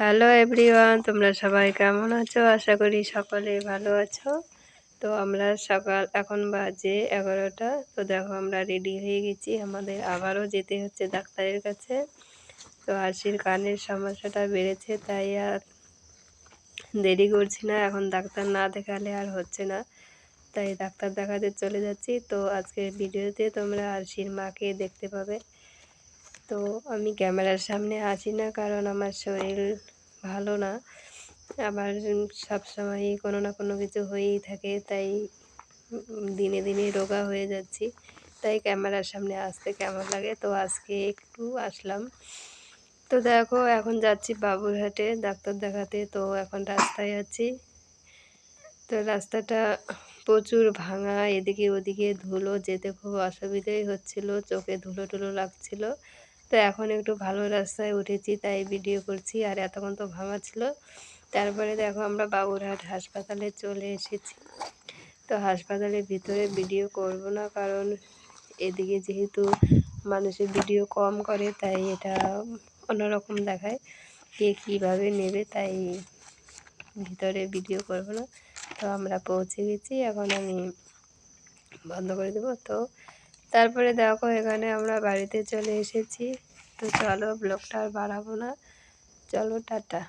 Hello everyone তোমরা সবাই কেমন আছো? আশা করি সকলে ভালো আছো। তো আমরা সকাল, এখন বাজে এগারোটা। তো দেখো, আমরা রেডি হয়ে গেছি। আমাদের আবারও যেতে হচ্ছে ডাক্তারের কাছে। তো আরশির কানের সমস্যাটা বেড়েছে, তাই আর দেরি করছি না। এখন ডাক্তার না দেখালে আর হচ্ছে না। তাই ডাক্তার দেখাতে চলে যাচ্ছি। তো আজকের ভিডিওতে তোমরা আরশির মাকে দেখতে পাবে। তো আমি ক্যামেরার সামনে আসি না, কারণ আমার শরীর ভালো না। আবার সবসময়ই কোনো না কোনো কিছু হয়েই থাকে, তাই দিনে দিনে রোগা হয়ে যাচ্ছি। তাই ক্যামেরার সামনে আসতে কেমন লাগে? তো আজকে একটু আসলাম। তো দেখো, এখন যাচ্ছি বাবুরহাটে ডাক্তার দেখাতে। তো এখন রাস্তায় আছি। তো রাস্তাটা প্রচুর ভাঙা, এদিকে ওদিকে ধুলো, যেতে খুব অসুবিধাই হচ্ছিল, চোখে ধুলো টুলো লাগছিল। তো এখন একটু ভালো রাস্তায় উঠেছি, তাই ভিডিও করছি। আর এতক্ষণ তো ভাঙা ছিল। তারপরে দেখো আমরা বাবুরহাট হাসপাতালে চলে এসেছি। তো হাসপাতালের ভিতরে ভিডিও করব না, কারণ এদিকে যেহেতু মানুষের ভিডিও কম করে, তাই এটা অন্যরকম দেখায় কে কীভাবে নেবে, তাই ভিতরে ভিডিও করব না। তো আমরা পৌঁছে গেছি, এখন আমি বন্ধ করে দেবো। তো তারপরে দেখো এখানে আমরা বাড়িতে চলে এসেছি। তো চলো ব্লগটা আর বাড়াবো না। চলো, টাটা।